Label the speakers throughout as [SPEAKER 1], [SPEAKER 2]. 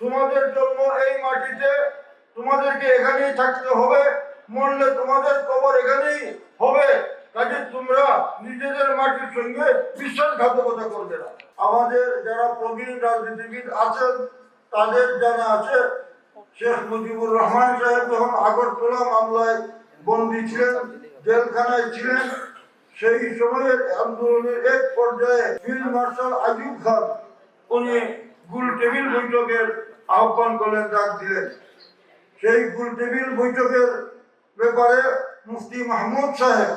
[SPEAKER 1] তোমাদের জন্য এই মাটিতে তোমাদেরকে এখানেই থাকতে হবে, মরলে তোমাদের কবর এখানেই হবে। কাজে তোমরা নিজেদের মাটির সঙ্গে বিশ্বাসঘাতকতা করবে না। আমাদের যারা প্রবীণ রাজনীতিবিদ আছেন, তাদের জানা আছে, শেখ মুজিবুর রহমান সাহেব যখন আগরতলা মামলায় বন্দী ছিলেন, জেলখানায় ছিলেন, সেই সময়ের আন্দোলনের এক পর্যায়ে ফিল্ড মার্শাল আজুব খান, উনি গুল টেবিল বৈঠকের আহ্বান করলেন ডাক দিলেন। সেই গুল টেবিল বৈঠকের ব্যাপারে মুফতি মাহমুদ সাহেব,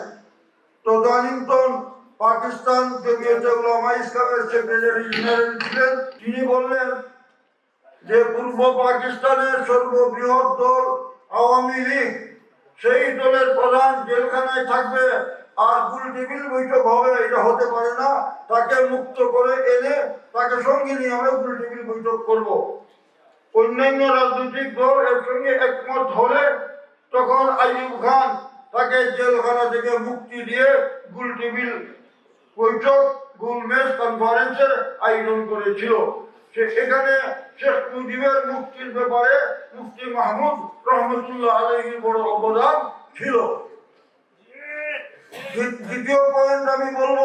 [SPEAKER 1] তদানীন্তন পাকিস্তান ইসলামের সেক্রেটারি ছিলেন। তিনি বললেন যে, পূর্ব পাকিস্তানের সর্ববৃহৎ দল আওয়ামী লীগ, সেই দলের প্রধান জেলখানায় থাকবে। আর গুল টেবিল বৈঠক হবে, এটা হতে পারে না। তাকে মুক্ত করে এনে তাকে সঙ্গে নিয়ে আমরা গুল টেবিল বৈঠক করব। অন্যান্য রাজনৈতিক দল এর সঙ্গে একমত হলে তখন আইয়ুব খান তাকে জেলখানা থেকে মুক্তি দিয়ে গুল টেবিল বৈঠক গুলমেজ কনফারেন্সের আয়োজন করেছিল। সে এখানে শেখ মুজিবের মুক্তির ব্যাপারে মুফতি মাহমুদ রহমতুল্লাহ আলহীর বড় অবদান ছিল। দ্বিতীয় পয়েন্ট আমি বলব,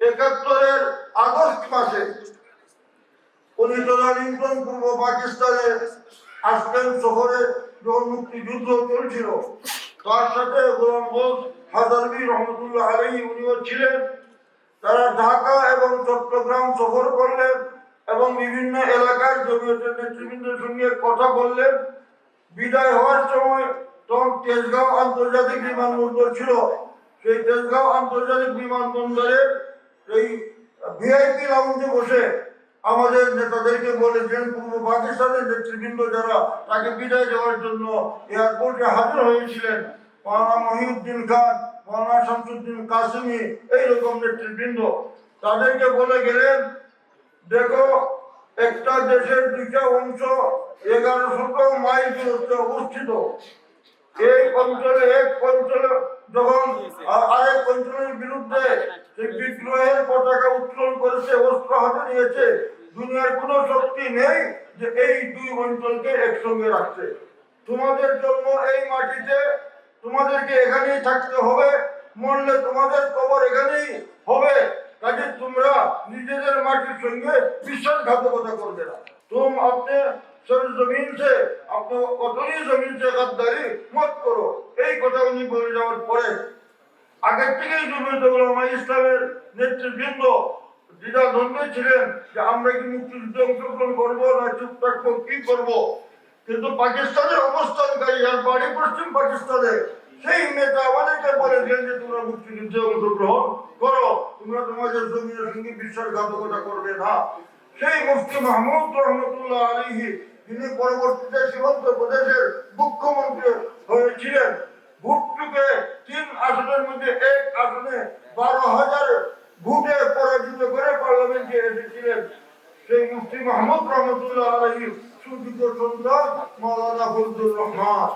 [SPEAKER 1] একাত্তরের আগস্ট মাসে উনি তদানীন্তন পূর্ব পাকিস্তানে আসবেন শহরে যখন মুক্তিযুদ্ধ চলছিল। তার সাথে গোলাম বোস হাজারবি রহমতুল্লাহ আলী উনিও ছিলেন। তারা ঢাকা এবং চট্টগ্রাম সফর করলেন এবং বিভিন্ন এলাকার জমিয়তের নেতৃবৃন্দের সঙ্গে কথা বললেন। বিদায় হওয়ার সময় তখন তেজগাঁও আন্তর্জাতিক বিমানবন্দর ছিল। সেই তেজগাঁও আন্তর্জাতিক বিমানবন্দরের এই ভিআইপি লাউঞ্জে বসে আমাদের নেতাদেরকে বলেছেন, পূর্ব পাকিস্তানের নেতৃবৃন্দ যারা তাকে বিদায় দেওয়ার জন্য এয়ারপোর্টে হাজির হয়েছিলেন মাওলানা মহিউদ্দিন খান মাওলানা শামসুদ্দিন কাসিমি, এইরকম নেতৃবৃন্দ। তাদেরকে বলে গেলেন, দেখো, একটা দেশের দুইটা অংশ এগারোশত মাইল দূরত্বে অবস্থিত। এই অঞ্চলে, এক অঞ্চলে হাতে নিয়েছে দুনিয়ার কোন শক্তি নেই যে এই দুই অঞ্চলকে একসঙ্গে রাখছে। তোমাদের জন্য এই মাটিতে তোমাদেরকে এখানেই থাকতে হবে, মরলে তোমাদের কবর এখানেই হবে। কাজে তোমরা নিজেদের মাটির সঙ্গে বিশ্বাসঘাতকতা করবে না। তুম আপনি জমিন সে জমিন সে গাদ্দারি মত করো। এই কথা উনি বলে যাওয়ার পরে আগের থেকেই জমিতে ইসলামের নেতৃবৃন্দ দ্বিধা দ্বন্দ্বে ছিলেন যে আমরা কি মুক্তিযুদ্ধে অংশগ্রহণ করব না চুপ থাকব, কি করব? কিন্তু পাকিস্তানের অবস্থানকারী আর বাড়ি পশ্চিম পাকিস্তানে সেই নেতা আমাদেরকে বলেছেন যে তোমরা মুক্তিযুদ্ধে অংশগ্রহণ করো, তোমরা তোমাদের জমিনের সঙ্গে বিশ্বাসঘাতকতা করবে না। সেই মুফতি মাহমুদ রহমতুল্লাহ আলীহি তিনি পরবর্তীতে সীমান্ত প্রদেশের মুখ্যমন্ত্রী হয়েছিলেন, ভুট্টুকে তিন আসনের মধ্যে এক আসনে বারো হাজার ভোটে পরাজিত করে পার্লামেন্টে এসেছিলেন সেই মুফতি মাহমুদ রহমতুল্লাহ আলহী সুযোগ্য সন্তান মৌলানা ফজলুর রহমান।